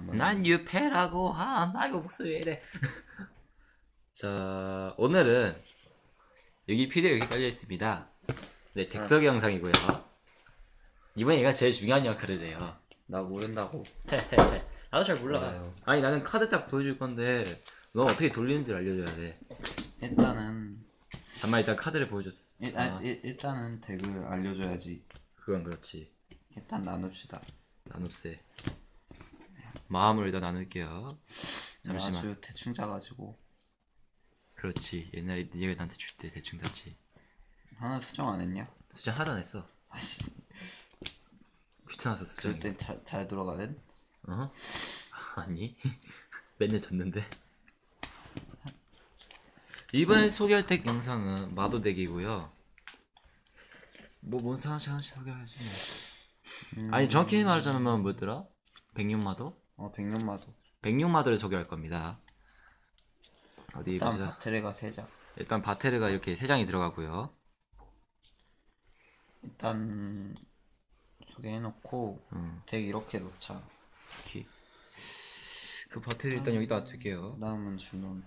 한번. 난 유패라고 함. 아 이거 목소리 왜 이래? 자 오늘은 여기 PD가 이렇게 깔려 있습니다. 네 덱서기 영상이고요. 이번 얘가 제일 중요한 역할을 해요. 나 모른다고. 나도 잘 몰라. 몰라요. 아니 나는 카드 딱 보여줄 건데 너 어떻게 돌리는지 알려줘야 돼. 일단은 잠만 일단 카드를 보여줬어. 일, 아, 아, 일, 일단은 덱을 알려줘야지. 그건 그렇지. 일단 나눕시다. 나눕세. 마음을 일단 나눌게요. 잠시만. 아주 대충 짜가지고 그렇지. 옛날에 네가 나한테 줄 때 대충 샀지. 하나 수정 안 했냐? 수정 안 했어. 아씨, 귀찮아서 수정. 절대 잘, 잘 돌아가는? 어? 아니 맨날 졌는데 이번에 소개할 덱 영상은 마도 덱이고요 뭐 몬스터 하나씩 하나씩 소개하지 아니 정확히 말하자면 뭐더라? 백룡마도? 어, 백년마도. 백룡마도를 소개할 겁니다 어디 일단 보자 바테레가 세 장. 일단 바테르가 이렇게 세 장이 들어가고요 일단 소개해놓고 음. 덱 이렇게 놓자. 이렇게. 그 바테르 일단 여기다 놔둘게요 그다음은 준원.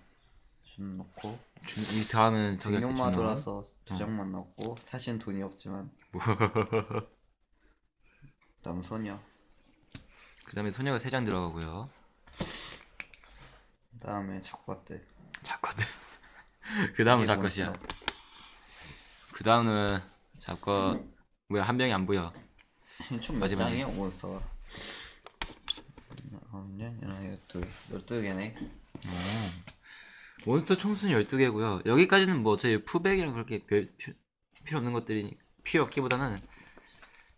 준 놓고 주- 이 다음은 저기 할때 백년마도라서 어. 두 장만 넣고 사실 돈이 없지만. 다음 소녀. 그 다음에 소녀가 세장 들어가고요 그 다음에 작가들. 작거든. 그 다음은 작것이야. 그 다음은 작것 뭐야 한 명이 안 보여. 총몇. 장이야 몬스터가? 하나 열둘 열두 개네. 몬스터 총수는 12개고요. 여기까지는 뭐 어차피 푸백이랑 그렇게 별 피- 필요 없는 것들이 필요 없기보다는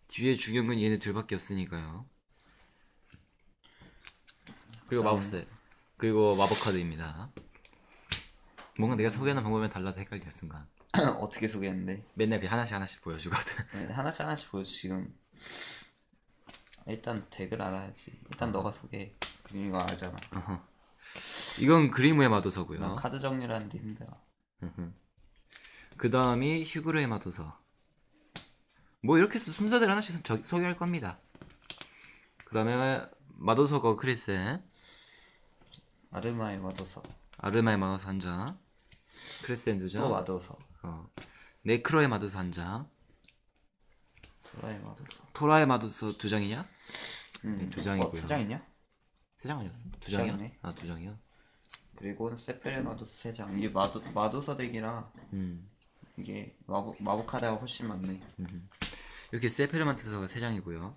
뒤에 중요한 건 얘네 둘밖에 없으니까요. 그리고 마법세. 그리고 마법 카드입니다. 뭔가 내가 소개하는 방법이 달라서 헷갈려 순간. 어떻게 소개했는데? 맨날 그냥 하나씩 하나씩 보여주거든. 네, 하나씩 하나씩 보여줘 지금. 일단 덱을 알아야지. 일단 너가 소개. 그림 이거 알잖아. 이건 난 마도서고요. 카드 정리를 하는데 힘들어. 그 다음이 휴그로의 마도서. 뭐 이렇게 해서 순서대로 하나씩 저- 소개할 겁니다. 그 다음에 마도서거 크리센, 아르마의 마도서. 아르마의 마도서 한 장, 크리센 두또 장, 마도서. 어. 네크로의 마도서 한 장, 토라의 마도서. 토라의 마도서 두 장이냐? 음, 두 장이고요. 어, 두 장이냐? 세 장 아니었어? 두두 장이야? 장이네. 아, 두 장이야? 그리고 세페레 마도서 세 장. 이게 마도 마도서 덱이라 음. 이게 마법 마법 카드가 훨씬 많네. 이렇게 세페르만트서가 세 장이고요.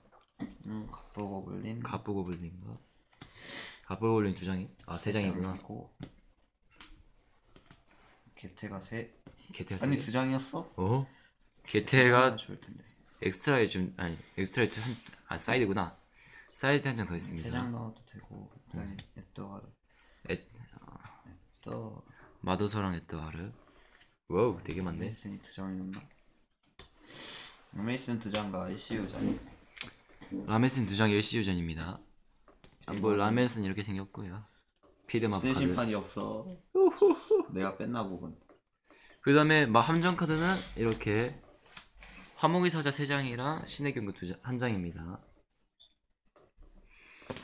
음, 갑부고블린. 가쁘고블린과 가쁘고블린 두 장이? 아, 세 장이구나. 장이고. 게테가 세. 게테가 아니 세 두 장이었어? 어? 게테가 하나 좋을 텐데. 엑스트라에 좀 아니 엑스트라에 한, 아 사이드구나 사이드 한 장 더 있습니다 세 장 넣어도 되고 그다음에 에또가르 에, 또 마도서랑 에드와르 와우 되게 많네 메이슨이 두 장이었나? 메이슨 두 장과 ICU 장 라메슨 두장 LCU전입니다 뭐 라메슨 이렇게 생겼고요. 피드마 쓰는 카드 심판이 없어. 내가 뺐나 보군. 그 다음에 함정 카드는 이렇게 화목의 사자 세 장이랑 신의 경고 두 장, 한 장입니다.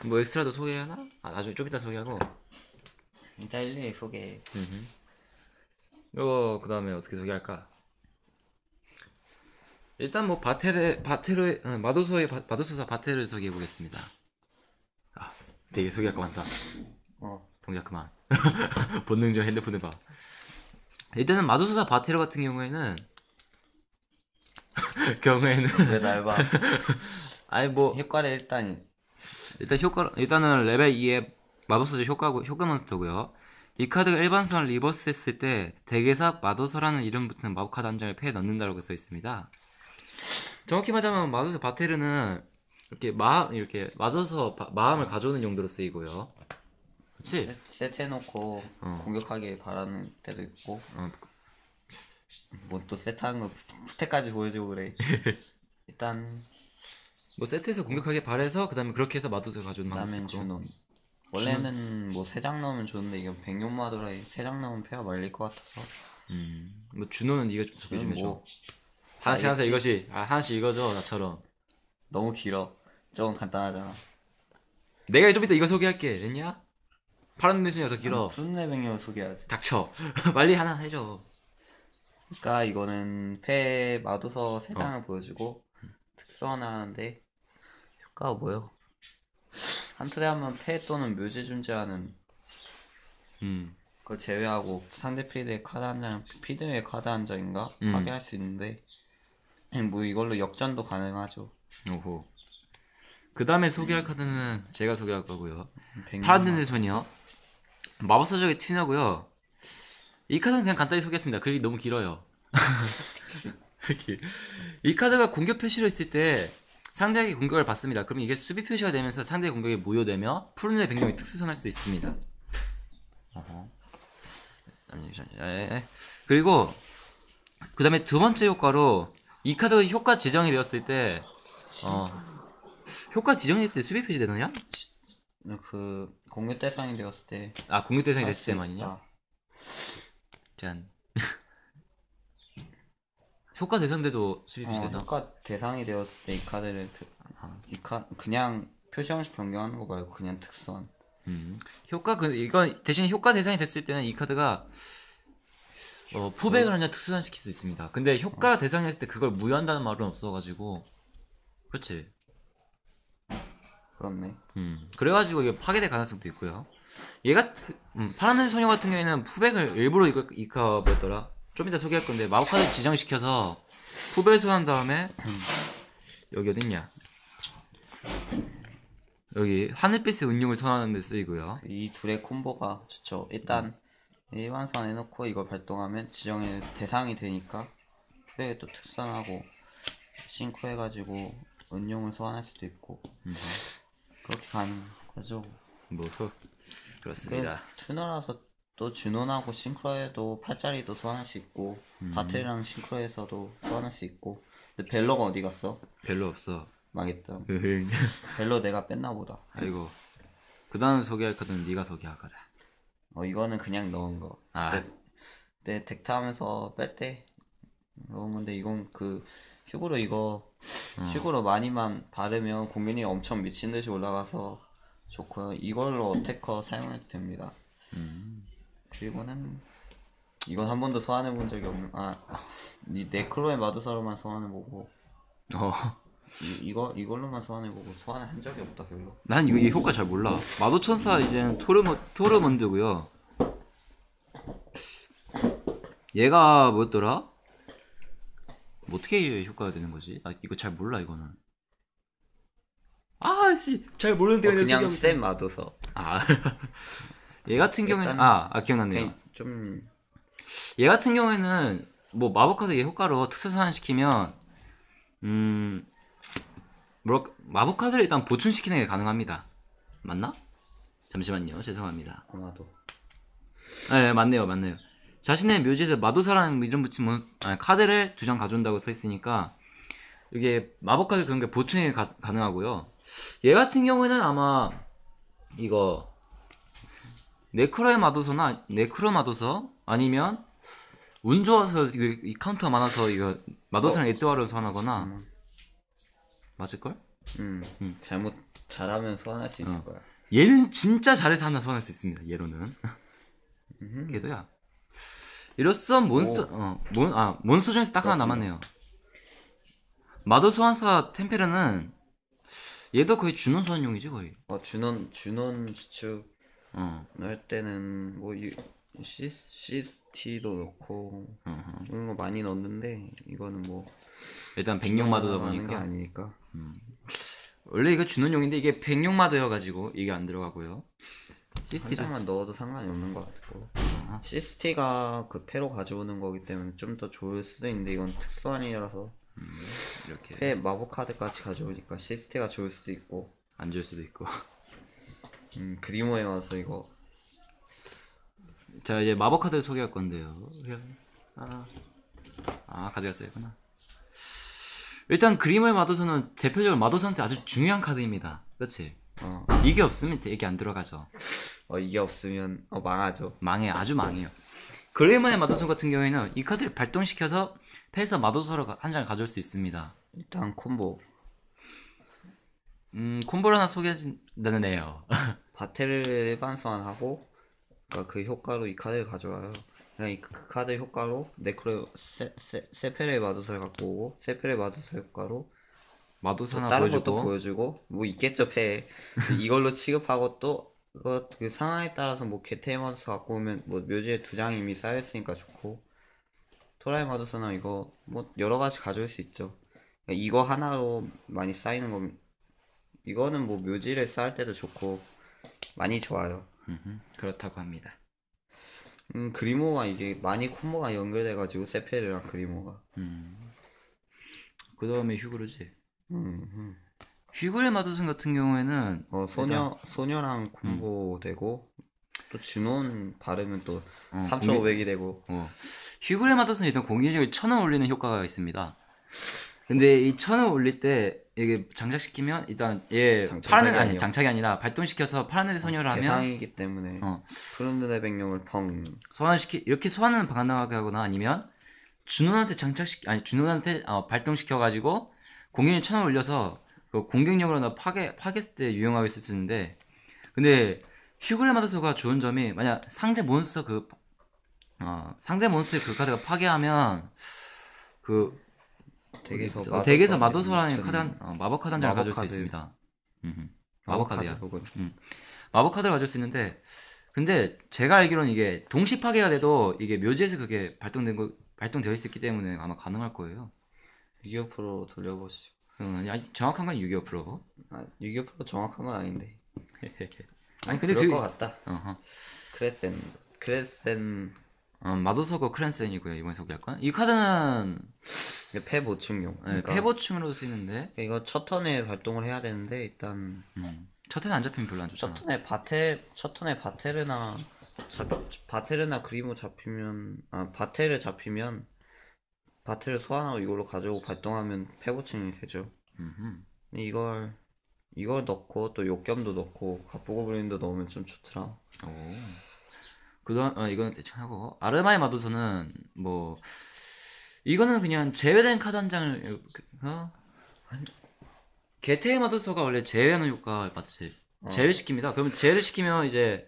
뭐 엑스트라도 소개하나? 아 나중에 좀 이따 소개하고. 일단 일일이 소개. 이거 그 다음에 어떻게 소개할까? 일단 뭐 바테르 바테르 어, 마도서의 바, 마도서사 바테르를 소개해 보겠습니다. 아, 되게 소개할 거 많다. 어 동작 그만. 본능적 핸드폰을 봐. 일단은 마도서사 바테르 같은 경우에는 경우에는 왜날 봐? 아니 뭐 효과를 일단 일단 효과 일단은 레벨 2의 마법소재 효과고 효과 몬스터고요. 이 카드가 일반성을 리버스 했을 때 덱에서 마도서라는 이름 붙은 마법 카드 한 장을 패에 넣는다고 써 있습니다. 정확히 말하자면 마도서 바테르는 이렇게 마 이렇게 마도서 바- 마음을 가져오는 용도로 쓰이고요. 그렇지? 세- 세트해놓고 어. 공격하길 바라는 때도 있고 어, 뭐또 세트하는 걸 푸테까지 보여주고 그래 일단 뭐 세트에서 공격하게 바래서 그다음에 그렇게 해서 마도서 가져오는 있고. 준원 원래는 뭐 세 장 넣으면 좋은데 이건 백룡 마도라 세장 넣으면 패가 말릴 것 같아서 음, 뭐 준호는 네가 좀 소개 좀 해줘. 뭐 하나씩 하나씩. 이것이 아 하나씩 이거죠 나처럼. 너무 길어 저건 간단하잖아 내가 좀 이따 이거 소개할게. 됐냐? 파란 눈의 소녀가 더 길어. 푸른의 백룡을 소개하지. 닥쳐. 빨리 하나 해줘. 그러니까 이거는 패 마도서 세 장을 보여주고 특수 하나 하는데 효과가 뭐요? 한 턴에 하면 패 또는 묘지 존재하는 음. 그걸 제외하고 상대 필드의 카드 한 장, 필드의 카드 한 장인가 음. 파괴할 수 있는데 뭐 이걸로 역전도 가능하죠. 오호. 그 다음에 소개할 카드는 제가 소개할 거고요. 백룡 파란 눈의 소녀. 마법사 적의 튜너고요. 이 카드는 그냥 간단히 소개했습니다. 글이 너무 길어요. 이 카드가 공격 표시를 했을 때 상대에게 공격을 받습니다. 그러면 이게 수비 표시가 되면서 상대의 공격에 무효되며 푸른의 백룡이 특수선할 수 있습니다. 예. 그리고 그 다음에 두 번째 효과로 이 카드가 효과 지정이 되었을 때 어, 효과 지정이 됐을 때 수비 표시 되느냐? 그 공격 대상이 되었을 때 아 공격 대상이 할 됐을 수 때만이냐? 있다. 짠. 효과 대상돼도 수비 어, 표시 되나? 효과 대상이 되었을 때 이 카드를 표, 아, 이 카, 그냥 표시 형식 변경하는 거 말고 그냥 특수한 음. 효과 그 이건 대신 효과 대상이 됐을 때는 이 카드가 어, 푸백을 하냐 특수한 시킬 수 있습니다. 근데 효과 대상이었을 때 그걸 무효한다는 말은 없어가지고 그렇지. 그렇네. 음. 그래가지고 이게 파괴될 가능성도 있고요. 얘가 음, 파란 소녀 같은 경우에는 푸백을 일부러 이거 이카 뭐였더라? 좀 이따 소개할 건데 마법 카드 지정시켜서 푸백을 소환한 다음에 여기 어딨냐? 여기 하늘빛의 은용을 선하는 데 쓰이고요. 이 둘의 콤보가 좋죠. 일단 일반선 해놓고 이걸 발동하면 지정의 대상이 되니까 푸백이 또 특산하고 싱크 해가지고 은용을 소환할 수도 있고 그렇게 가는 거죠. 뭐 그렇습니다. 튜너라서 또 준원하고 싱크로에도 팔자리도 소환할 수 있고 바틀이랑 싱크로에서도 소환할 수 있고 근데 벨로가 어디 갔어? 별로 없어. 망했죠. 벨로 내가 뺐나 보다. 아이고. 그 다음 소개할 카드는 네가 소개하거라. 어 이거는 그냥 넣은 거. 아, 내 덱타 하면서 뺄 때 넣은 건데 이건 그 휴구로 이거 휴구로 많이만 바르면 공격이 엄청 미친 듯이 올라가서 좋고요. 이걸로 어태커 사용해도 됩니다. 그리고는 이건 한 번도 소환해 본 적이 없는 아이 네크로의 마도사로만 소환해 보고 어. 이, 이거 이걸로만 소환해 보고 소환을 한 적이 없다 별로. 난 이거 이 효과 잘 몰라. 마도천사 이제는 토르먼 토르먼드고요. 얘가 뭐였더라? 뭐 어떻게 효과가 되는 거지? 나 이거 잘 몰라 이거는. 아씨 잘 모르는데 어, 그냥 센 마도서. 아. 얘 같은 경우에는 아, 아 기억났네요. 좀 얘 같은 경우에는 뭐 마법 카드 의 효과로 특수 소환시키면 음 뭐랄까 마법 카드를 일단 보충시키는 게 가능합니다. 맞나? 잠시만요. 죄송합니다. 아마도 네, 맞네요. 맞네요. 자신의 묘지에서 마도사라는 이름 붙인 몬 아니, 카드를 두 장 가져온다고 써 있으니까 이게 마법 카드 그런 게 보충이 가, 가능하고요. 얘 같은 경우에는 아마 이거 네크로의 마도서나 네크로 마도서 아니면 운 좋아서 이거 이 카운터가 많아서 이거 마도사랑 에드와르 소환하거나 맞을 걸? 음, 음. 잘못 잘하면 소환할 수 있을 어. 거야. 얘는 진짜 잘해서 하나 소환할 수 있습니다. 얘로는. 걔도야. 이로써 몬스터 어몬아 몬스터 중에서 딱 하나 남았네요. 마도 소환사 템페르는 얘도 거의 준원 소환용이지 거의. 어 준원 준원 주축 어. 넣을 때는 뭐 이, C, CST도 넣고 어허. 이런 거 많이 넣는데 이거는 뭐 일단 백룡 마도다 하는 게 보니까 아니니까 원래 이거 준원용인데 이게 백룡 마도여 가지고 이게 안 들어가고요. 한 시스티를 장만 넣어도 상관이 없는 것 같고 아. CST가 그 패로 가져오는 거기 때문에 좀 더 좋을 수도 있는데 이건 특수한이라서 이렇게 패 마법 카드까지 가져오니까 CST가 좋을 수도 있고 안줄 수도 있고. 음, 그리모에 와서 이거 자 이제 마법 카드 소개할 건데요. 아, 아 가져갔어야구나. 일단 그림의 마도서는 대표적으로 마도서한테 아주 중요한 카드입니다. 그렇지? 어, 이게 없으면 되게 안 들어가죠. 어 이게 없으면 어 망하죠. 망해, 아주 망해요. 그레이먼의 마도서 같은 경우에는 이 카드를 발동시켜서 패에서 마도서를 한 장을 가져올 수 있습니다. 일단 콤보 음, 콤보를 하나 소개해준다네요. 바테를 일반 소환 하고 그러니까 그 효과로 이 카드를 가져와요. 그냥 이그 카드 효과로 네크로 세, 세, 세페레 마도사를 갖고 오고 세페레 마도사 효과로 마도사 또 하나 다른 보여주고. 것도 보여주고 뭐 있겠죠 패 이걸로 취급하고 또 그거 그 상황에 따라서 뭐 개테이 마도사 갖고 오면 뭐 묘지에 두 장 이미 쌓여있으니까 좋고 토라이 마도사나 이거 뭐 여러 가지 가져올 수 있죠. 그러니까 이거 하나로 많이 쌓이는 거 이거는 뭐 묘지를 쌓을 때도 좋고 많이 좋아요. 음흠, 그렇다고 합니다. 음, 그리모가 이게 많이 콤보가 연결돼가지고 세페르랑 그리모가 그 다음에 휴그르지. 음, 음. 휴그레 마도슨 같은 경우에는 어 소녀 소녀랑 콤보 되고 또 준원 바르면 또 어, 3,500이 되고 어, 휴그레 마도슨이 일단 공격력을 천원 올리는 효과가 있습니다. 근데 이 천원 올릴 때 이게 장착시키면 일단 얘 장- 파란 아니 아니요. 장착이 아니라 발동시켜서 파란 애 소녀를 하면 대상이기 때문에 어. 푸른 눈의 백룡을 펑 소환시키 이렇게 소환은 가능하게 하거나 아니면 준호한테 장착시 아니 준호한테 어, 발동시켜 가지고 공격력 천원 올려서 그 공격력으로나 파괴 파괴했을 때 유용하게 쓸수 있는데 근데 휴그레 마도서가 좋은 점이 만약 상대 몬스터 그 어, 상대 몬스터의 그 카드가 파괴하면 그 덱에서 어, 덱에서 마도사 마도서라는 무슨 카드 한, 어, 마법 카드 한 장을 가질 수. 있습니다. 마법 카드야. 부분. 마법 카드를 가질 수 있는데 근데 제가 알기로는 이게 동시 파괴가 돼도 이게 묘지에서 그게 발동된 거 발동되어 있었기 때문에 아마 가능할 거예요. 6.25% 돌려보시죠 어, 야, 정확한 건 6.25%. 아, 6.25% 정확한 건 아닌데 아니 근데 그럴 그 것 같다 어허. 크레센 크레센 어, 마도서거 크랜센이고요 이번에 소개할 건. 이 카드는 이게 패 보충용 네, 그러니까 패보충으로 쓰이는데 이거 첫 턴에 발동을 해야 되는데 일단 음, 첫 턴에 안 잡히면 별로 안첫 좋잖아. 턴에 바테 첫 턴에 바테르나 잡, 바테르나 그리모 잡히면 아 바테르 잡히면 바테르 소환하고 이걸로 가져오고 발동하면 패보충이 되죠. 근데 이걸 이걸 넣고 또 욕겸도 넣고 갑부고블린도 넣으면 좀 좋더라. 오. 그다음 어, 이거는 대충 하고 아르마의 마도서는 뭐 이거는 그냥 제외된 카드 한 장을 이렇게, 어? 게테의 마도서가 원래 제외하는 효과 맞지? 제외시킵니다. 그러면 제외를 시키면 이제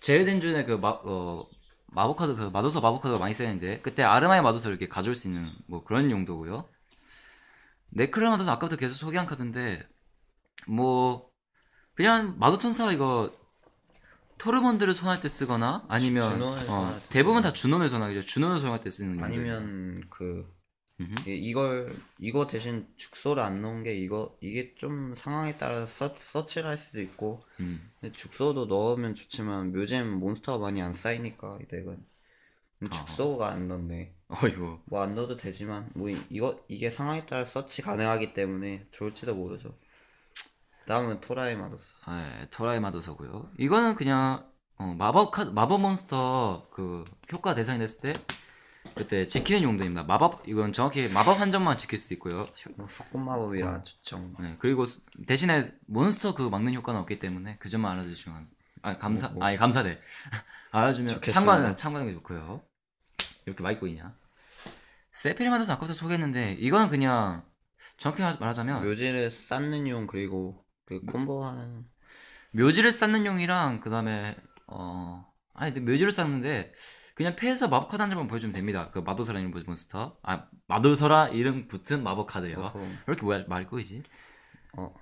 제외된 중에 그 마, 어, 마법 카드 그 마도서 마법 카드가 많이 쓰이는데 그때 아르마의 마도서 이렇게 가져올 수 있는 뭐 그런 용도고요. 네크레 마도서 아까부터 계속 소개한 카드인데 뭐 그냥 마도천사 이거 토르몬드를 소환할 때 쓰거나 아니면 어, 대부분 다 준원을 소환하죠. 준원을 소환할 때 쓰는 용도. 아니면 그 이- 이걸 이거 대신 죽소를 안 넣은 게 이거 이게 좀 상황에 따라 서, 서치를 할 수도 있고 음. 근데 죽소도 넣으면 좋지만 요즘 몬스터가 많이 안 쌓이니까 이 덱은 근데 아. 죽소가 안 넣네 어이구. 뭐 안 넣어도 되지만 뭐 이- 이거 이게 상황에 따라 서치 가능하기 때문에 좋을지도 모르죠 다음은 토라이 마도스 네, 토라이 마도서고요. 이거는 그냥 어, 마법 카드 마법 몬스터 그 효과 대상이 됐을 때 그때 지키는 용도입니다. 마법 이건 정확히 마법 한 점만 지킬 수 있고요. 뭐 석군 마법이라 추천 네, 그리고 수- 대신에 몬스터 그 막는 효과는 없기 때문에 그 점만 알아주시면 감사. 아 감사. 뭐, 뭐. 아니 감사돼. 알아주면 좋겠습니다. 참고하는 참고하는 게 좋고요. 이렇게 마이크 있냐? 세피리마도서 아까부터 소개했는데 이거는 그냥 정확히 말하자면 묘지를 쌓는 용 그리고 그 콤보하는 묘지를 쌓는 용이랑 그 다음에 어 아니 묘지를 쌓는데 그냥 패에서 마법 카드 한 장만 보여주면 됩니다. 그 마도서라 이름 몬스터 아 마도서라 이름 붙은 마법 카드예요. 왜 이렇게 뭐야 말이 꼬이지? 어.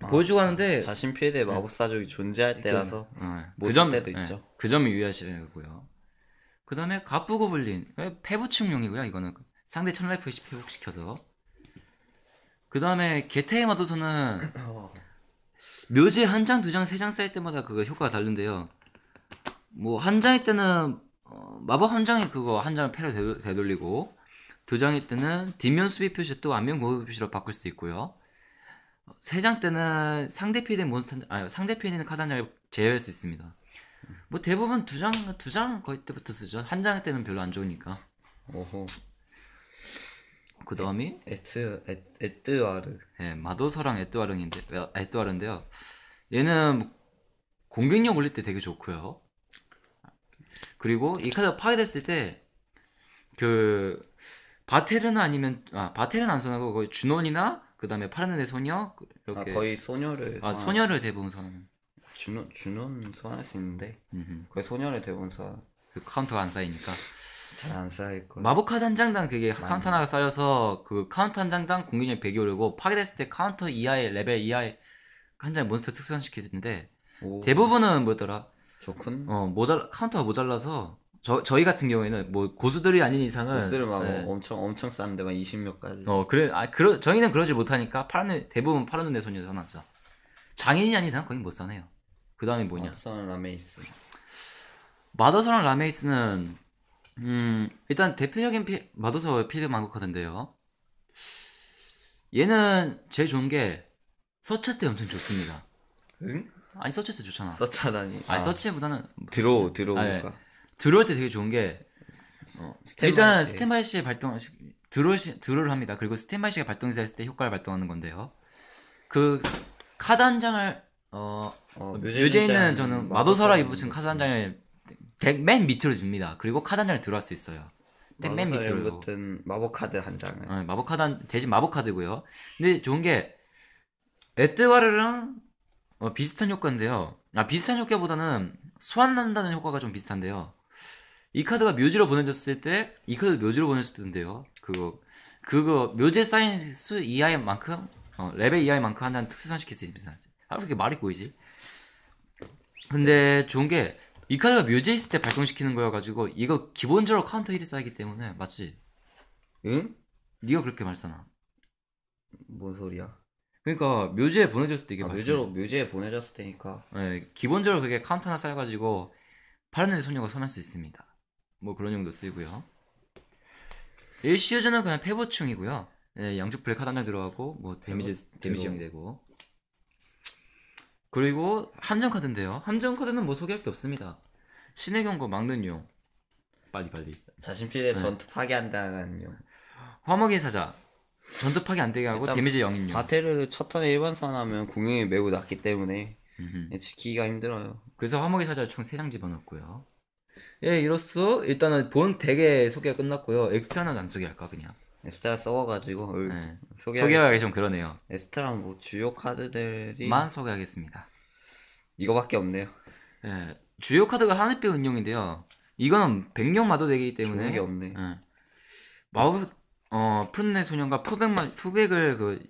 보여주고 하는데 자신 필드에 마법사족이 존재할 때라서 어, 못그쓸 점, 때도 예, 있죠. 그 점을 유의하시고요. 그 다음에 갑부고블린 패부충용이고요. 이거는 상대 천라이프 회복시켜서 그 다음에 게테의 마도서는 묘지 한 장, 두 장, 세 장 쌓일 때마다 그 효과가 다른데요. 뭐 한 장일 때는 어, 마법 한 장에 그거 한 장을 패로 되돌- 되돌리고 두 장일 때는 뒷면 수비 표시 또 앞면 공격 표시로 바꿀 수 있고요. 세 장 때는 상대 피해된 몬스터 한- 아니 상대 피해되는 카드 한 장을 제외할 수 있습니다. 뭐 대부분 두 장 두 장 거의 때부터 쓰죠. 한 장일 때는 별로 안 좋으니까. 오호 그 다음이 에트 에, 에뜨와르 예, 마도서랑 에뚜아르인데 에뚜아르인데요. 얘는 뭐 공격력 올릴 때 되게 좋고요. 그리고 이 카드가 파괴됐을 때 그 바테르나 아니면 아 바테르는 안 손하고 거의 준원이나 그그 다음에 파란 눈의 소녀? 아, 이렇게 거의 소녀를 아, 소환- 소녀를 대부분 선호하는 준원 준원 소환할 수 있는데? 음흠. 거의 소녀를 대부분 소환 그 카운터가 안 쌓이니까. 잘 안 쌓일 거. 마법 카드 한 장당 그게 카운터 하나가 쌓여서 그 카운터 한 장당 공격력 100이 오르고 파괴됐을 때 카운터 이하의 레벨 이하의 한 장의 몬스터 특수화시켜주는데 오, 대부분은 뭐더라 좋군. 어 모자 카운터가 모자라서 저 저희 같은 경우에는 뭐 고수들이 아닌 이상은 보스를 막 네. 엄청 엄청 싼데 막 20몇까지. 어 그래 아 그러 저희는 그러지 못하니까 파란 눈- 대부분 파란 눈의 소녀 선하죠 장인이 아닌 이상 거의 못 사네요 그 다음에 뭐냐 선 라메이스. 마더서랑 라메이스는 음 일단 대표적인 피, 마더서 필드 카드인데요. 얘는 제일 좋은 게 서치 때 엄청 좋습니다. 응? 아니 서치 때 좋잖아. 서차다니. 아니 아, 서치보다는 들어 아, 들어오니까. 예. 들어올 때 되게 좋은 게 어, 일단 시. 스탠바이 시에 발동 들어올 시 들어를 합니다. 그리고 스탠바이 시가 발동했을 때 효과를 발동하는 건데요. 그 카드 한 장을 어 어, 묘제인은 저는 마도서라 입으 입으신 카드 한 장을 덱 맨 밑으로 줍니다. 그리고 카드 한 장을 들어갈 수 있어요. 덱 맨 밑으로. 붙은 마법 카드 한 장을. 어, 마법 카드 한- 대신 마법 카드고요. 근데 좋은 게 에드와르랑 어, 비슷한 효과인데요. 아 비슷한 효과보다는 소환난다는 효과가 좀 비슷한데요. 이 카드가 묘지로 보내졌을 때 이 카드 묘지로 보내졌을 때인데요. 그거 그거 묘지에 쌓인 수 이하의 만큼 어, 레벨 이하의 만큼 하나는 특수산시킬 수 있습니다. 아, 왜 이렇게 말이 꼬이지? 근데 좋은 게 이 카드가 묘지에 있을 때 발동시키는 거여가지고 이거 기본적으로 카운터 1이 쌓이기 때문에 맞지? 응? 네가 그렇게 말잖아. 뭔 소리야? 그러니까 묘지에 보내줬을 때 이게 아, 말- 묘지로 묘지에 보내줬을 테니까. 네, 기본적으로 그게 카운터 하나 쌓여가지고 파란 눈의 소녀가 선할 수 있습니다. 뭐 그런 용도 쓰이고요. 1시우즈는 그냥 패보충이고요. 네, 양쪽 블랙 카드 하나 들어가고 뭐 데미지 데미지 형 되고. 그리고 함정 카드인데요. 함정 카드는 뭐 소개할 게 없습니다. 신의 경고 막는 용. 빨리 빨리. 자신필에 네. 전투 파괴한다는 용. 화목의 사자. 전투 파괴 안 되게 하고 데미지 0인 용. 바테를 첫 턴에 일반 선 하면 공격이 매우 낮기 때문에 음흠. 지키기가 힘들어요. 그래서 화목의 사자를 총 3장 집어넣었고요. 예, 이로써 일단은 본 덱의 소개가 끝났고요. 엑스트라는 안 소개할까 그냥. 에스트라 써가지고 을 네. 소개. 소개하기 좀 그러네요. 에스트라 뭐 주요 카드들이 만 소개하겠습니다. 이거밖에 없네요. 예, 주요 카드가 하늘빛 운용인데요. 이거는 백룡 마도 덱이기 때문에 좋은 게 없네. 예. 마법 어 푸른의 소년과 푸백만 푸백을 그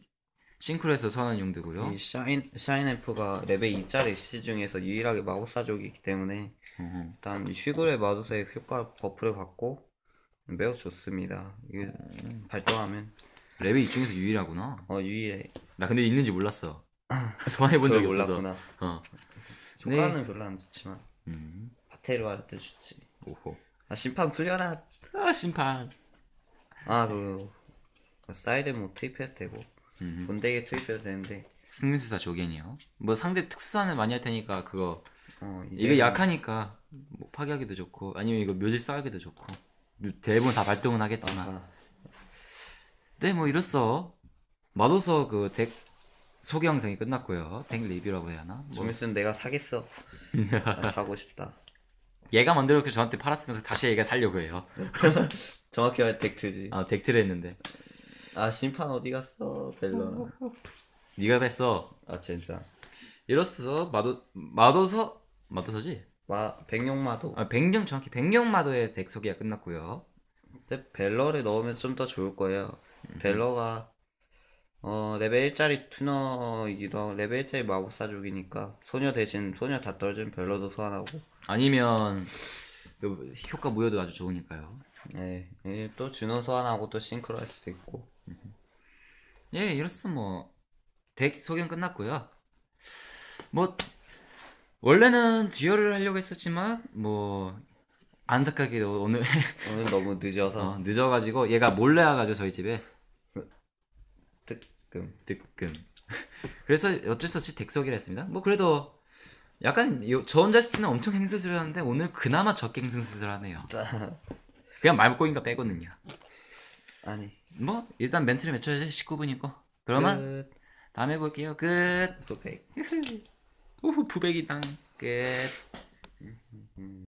싱크로해서 소환하는 용도고요. 이 샤인 샤인엘프가 레벨 2짜리 시 중에서 유일하게 마법사족이기 때문에 어허. 일단 이 휘글의 마도사의 효과 버프를 받고 매우 좋습니다. 이게 발동하면 레벨 2 중에서 유일하구나. 어 유일해. 나 근데 있는지 몰랐어. 소환해 본 적이 없어서. 몰랐구나. 어. 효과는 별로 안 좋지만 음. 파테르 할때 좋지. 오호. 아 심판 풀려라. 아 심판. 아그 그 사이드 뭐 투입해도 되고. 음. 본덱에 투입해도 되는데. 승리수사 조겐이요. 뭐 상대 특수산을 많이 할 테니까 그거 어 이게 약하니까 뭐 파괴하기도 좋고 아니면 이거 묘지 쌓기도 좋고. 대부분 다 발동은 하겠지만. 아, 네뭐 이로써 마도서 그 덱 소개 영상이 끝났고요. 덱 리뷰라고 해야 하나? 뭐. 좀 있으면 내가 사겠어. 아, 사고 싶다. 얘가 만들어서 저한테 팔았으면서 다시 얘가 살려고 해요 정확히 말해 덱트지. 아 덱트를 했는데 아 심판 어디 갔어 벨러나. 네가 뺐어 아 진짜. 이로써 마도 마도서 마도서지 마 백룡마도. 아 백령 정확히 백령 마도의 덱 소개가 끝났고요 근데 벨러를 넣으면 좀 더 좋을 거예요. 벨러가 어 레벨 1짜리 투너이기도 하고 레벨 1짜리 마법사족이니까 소녀 대신 소녀 다 떨어지면 벨러도 소환하고. 아니면 그 효과 무효도 아주 좋으니까요. 네, 예, 또 준호 소환하고 또 싱크로 할 수도 있고. 예, 이로써 뭐, 덱 소개는 끝났고요. 뭐, 원래는 듀얼을 하려고 했었지만, 뭐, 안타깝게도 오늘 오늘 너무 늦어서. 어, 늦어가지고 얘가 몰래 와가지고 저희 집에 뜨끔 뜨끔. 그래서 어쩔 수 없이 덱 소개를 했습니다. 뭐 그래도 약간 요- 저 혼자 있을 때는 엄청 행수스러운데 오늘 그나마 적게 행수스러하네요. 그냥 말꼬인가 빼거든요. 아니 뭐 일단 멘트를 맺혀야지 19분이고. 그러면 끝 다음에 볼게요. 끝. 도백 우후 부백이 땅 끝.